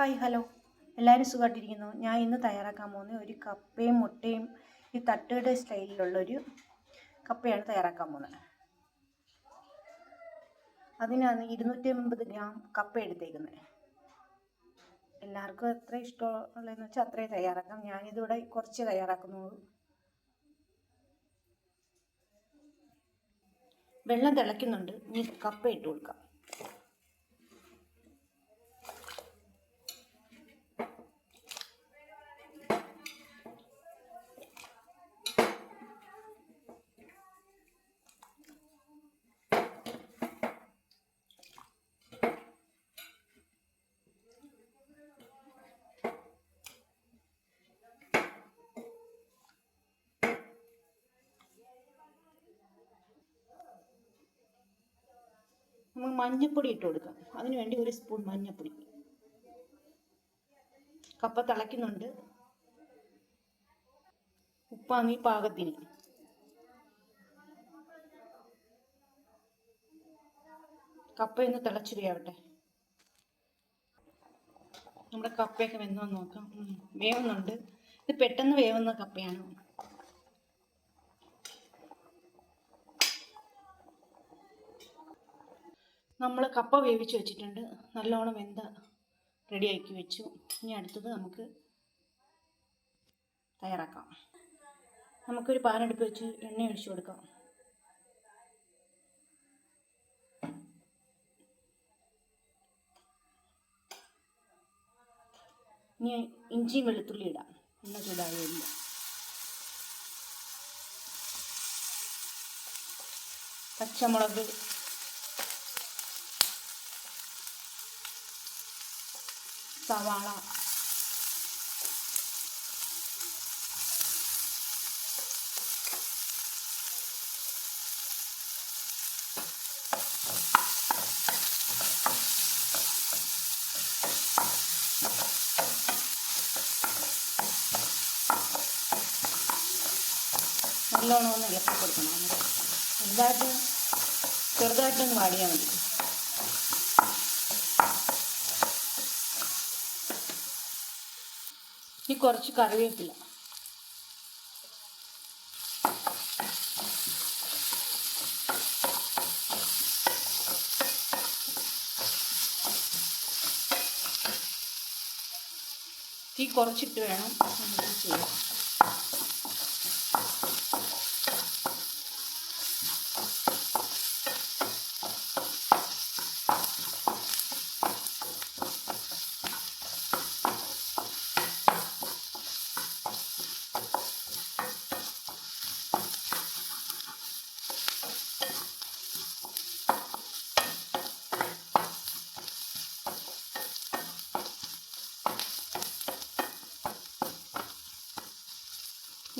Hi hello. എല്ലാവരും സുഖമായിട്ടിരിക്കുന്നു ഞാൻ ഇന്ന് തയ്യാറാക്കാൻ പോകുന്ന ഒരു കപ്പയും മുട്ടയും ഈ തട്ടുകട സ്റ്റൈലിലുള്ളൊരു കപ്പയാണ് തയ്യാറാക്കാൻ പോകുന്നത്. അതിനാണ് ഇരുന്നൂറ്റി അമ്പത് ഗ്രാം കപ്പ എടുത്തേക്കുന്നത്. എല്ലാവർക്കും എത്ര ഇഷ്ടമുള്ളതെന്ന് വെച്ചാൽ അത്രയും തയ്യാറാക്കാം. ഞാനിതിവിടെ കുറച്ച് തയ്യാറാക്കുന്നുള്ളൂ. വെള്ളം തിളയ്ക്കുന്നുണ്ട്. ഇനി കപ്പ ഇട്ട് കൊടുക്കാം. നമുക്ക് മഞ്ഞപ്പൊടി ഇട്ട് കൊടുക്കാം. അതിന് വേണ്ടി ഒരു സ്പൂൺ മഞ്ഞപ്പൊടി. കപ്പ തിളയ്ക്കുന്നുണ്ട്. ഉപ്പാങ്ങി പാകത്തിന്. കപ്പയൊന്ന് തിളച്ച് വേവട്ടെ നമ്മുടെ കപ്പയൊക്കെ വെന്തോ നോക്കാം. വേവുന്നുണ്ട്. ഇത് പെട്ടെന്ന് വേവുന്ന കപ്പയാണ്. നമ്മൾ കപ്പ വേവിച്ച് വെച്ചിട്ടുണ്ട്. നല്ലോണം വെന്ത റെഡിയാക്കി വെച്ചു. ഇനി അടുത്തത് നമുക്ക് തയ്യാറാക്കാം. നമുക്കൊരു പാനെടുപ്പ് വെച്ച് എണ്ണ ഒഴിച്ചു കൊടുക്കാം. ഇനി ഇഞ്ചിയും വെളുത്തുള്ളി ഇടാം. എണ്ണ ചൂടാകില്ല പച്ചമുളക് സവാള. നല്ലോണം ഒന്ന് ഇളക്കി കൊടുക്കണം. ചെറുതായിട്ട് ചെറുതായിട്ടൊന്ന് വാടിയാൽ മതി. ഇനി കുറച്ച് കറിവേപ്പില. തീ കുറച്ചിട്ട് വേണം നമുക്ക് ചെയ്യാൻ.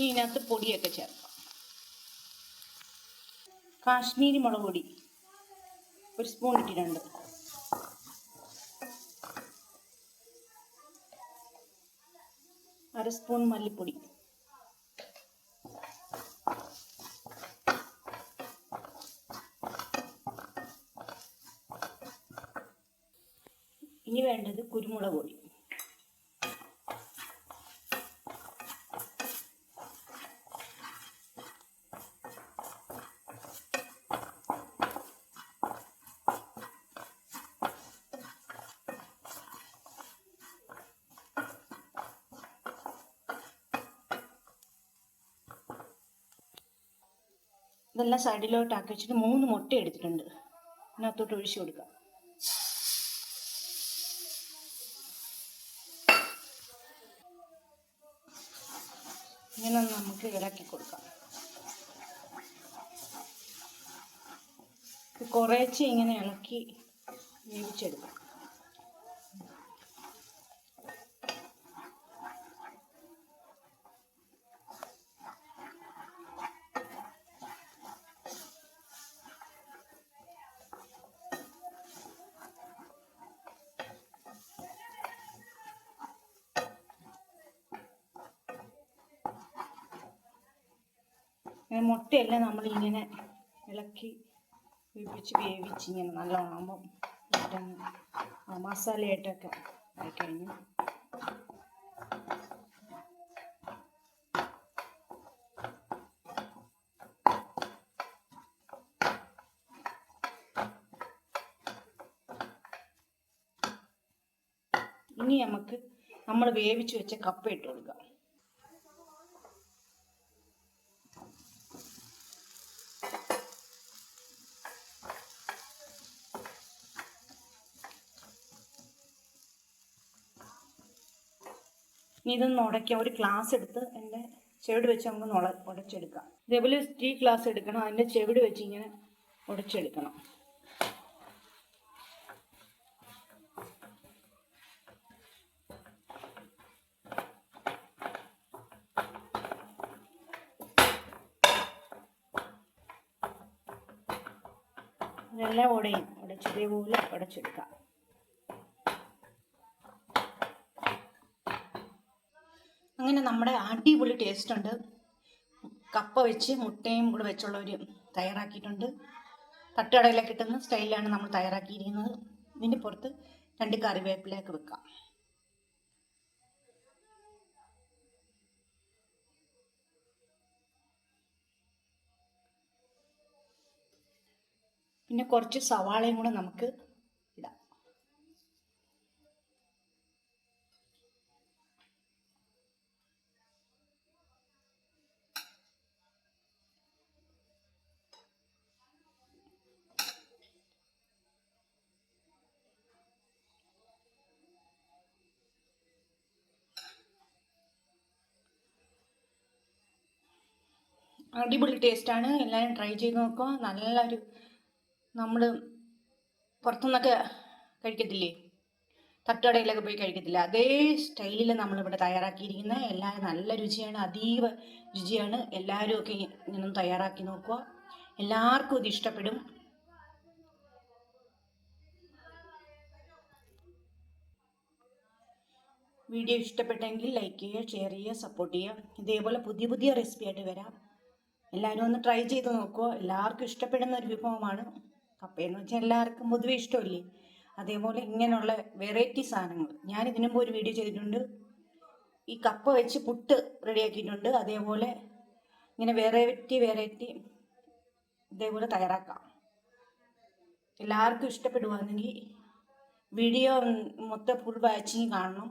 ഇനി ഇതിനകത്ത് പൊടിയൊക്കെ ചേർക്കാം. കാശ്മീരി മുളക് പൊടി. ഒരു സ്പൂൺ ഇട്ടിട്ടുണ്ട്. അര സ്പൂൺ മല്ലിപ്പൊടി. ഇനി വേണ്ടത് കുരുമുളക് പൊടി. ഇതെല്ലാം സൈഡിലോട്ട് ആക്കി വെച്ചിട്ട് മൂന്ന് മുട്ട എടുത്തിട്ടുണ്ട്. അതിനകത്തോട്ട് ഒഴിച്ചു കൊടുക്കുക ഇങ്ങനെ നമുക്ക് ഇളക്കി കൊടുക്കാം. കുറേച്ച് ഇങ്ങനെ ഇളക്കി വേവിച്ചെടുക്കാം. മുട്ടയെല്ലാം നമ്മൾ ഇങ്ങനെ ഇളക്കി വേവിച്ച് വേവിച്ച് ഇങ്ങനെ നല്ലോണം ആകുമ്പം മസാലയായിട്ടൊക്കെ ആയി കഴിഞ്ഞു ഇനി നമുക്ക് നമ്മൾ വേവിച്ച് വെച്ച കപ്പ ഇട്ട് കൊടുക്കാം. ഇനി ഇതൊന്ന് ഉടയ്ക്കാം. ഒരു ഗ്ലാസ് എടുത്ത് എന്റെ ചെവിട് വെച്ച് നമുക്ക് ഉള ഉടച്ചെടുക്കാം. ഇതേപോലെ സ്റ്റീ ഗ്ലാസ് എടുക്കണം. അതിന്റെ ചെവിട് വെച്ച് ഇങ്ങനെ ഉടച്ചെടുക്കണം. ഇതെല്ലാം ഉടയും. ഉടച്ച് ഇതേപോലെ ഉടച്ചെടുക്കാം. അങ്ങനെ നമ്മുടെ അടിപൊളി ടേസ്റ്റ് ഉണ്ട്. കപ്പ വെച്ച് മുട്ടയും കൂടെ വെച്ചുള്ള ഒരു തയ്യാറാക്കിയിട്ടുണ്ട്. തട്ടുകടയിലെ കിട്ടുന്ന സ്റ്റൈലിലാണ് നമ്മൾ തയ്യാറാക്കിയിരിക്കുന്നത്. ഇതിന്റെ പുറത്ത് രണ്ട് കറിവേപ്പിലേക്ക് വെക്കാം. പിന്നെ കുറച്ച് സവാളയും കൂടെ നമുക്ക് ഇടാം അടിപൊളി ടേസ്റ്റാണ്. എല്ലാവരും ട്രൈ ചെയ്ത് നോക്കുക. നല്ലൊരു നമ്മൾ പുറത്തുനിന്നൊക്കെ കഴിക്കത്തില്ലേ? തട്ടുകടയിലൊക്കെ പോയി കഴിക്കത്തില്ല? അതേ സ്റ്റൈലിൽ നമ്മളിവിടെ തയ്യാറാക്കിയിരിക്കുന്ന എല്ലാവരും നല്ല രുചിയാണ്. അതീവ രുചിയാണ്. എല്ലാവരും ഒക്കെ ഇങ്ങനെ തയ്യാറാക്കി നോക്കുക. എല്ലാവർക്കും ഇത് ഇഷ്ടപ്പെടും. വീഡിയോ ഇഷ്ടപ്പെട്ടെങ്കിൽ ലൈക്ക് ചെയ്യുക ഷെയർ ചെയ്യുക സപ്പോർട്ട് ചെയ്യുക. ഇതേപോലെ പുതിയ പുതിയ റെസിപ്പി ആയിട്ട് വരാം. എല്ലാവരും ഒന്ന് ട്രൈ ചെയ്ത് നോക്കുക എല്ലാവർക്കും ഇഷ്ടപ്പെടുന്ന ഒരു വിഭവമാണ് കപ്പയെന്ന് വെച്ചാൽ എല്ലാവർക്കും പൊതുവെ ഇഷ്ടമില്ലേ? അതേപോലെ ഇങ്ങനെയുള്ള വെറൈറ്റി സാധനങ്ങൾ. ഞാൻ ഇതിനു മുമ്പ് ഒരു വീഡിയോ ചെയ്തിട്ടുണ്ട്. ഈ കപ്പ വെച്ച് പുട്ട് റെഡിയാക്കിയിട്ടുണ്ട് അതേപോലെ ഇങ്ങനെ വെറൈറ്റി വെറൈറ്റി ഇതേപോലെ തയ്യാറാക്കാം. എല്ലാവർക്കും ഇഷ്ടപ്പെടുവാണെങ്കിൽ വീഡിയോ മൊത്തം ഫുൾ വാച്ചിങ് കാണണം.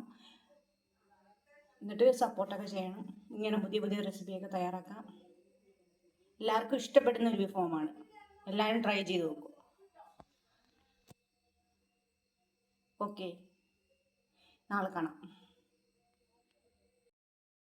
എന്നിട്ട് സപ്പോർട്ടൊക്കെ ചെയ്യണം. ഇങ്ങനെ പുതിയ പുതിയ റെസിപ്പിയൊക്കെ തയ്യാറാക്കാം. എല്ലാവർക്കും ഇഷ്ടപ്പെടുന്ന ഒരു വിഭവമാണ് എല്ലാവരും ട്രൈ ചെയ്ത് നോക്കൂ. ഓക്കെ നാളെ കാണാം.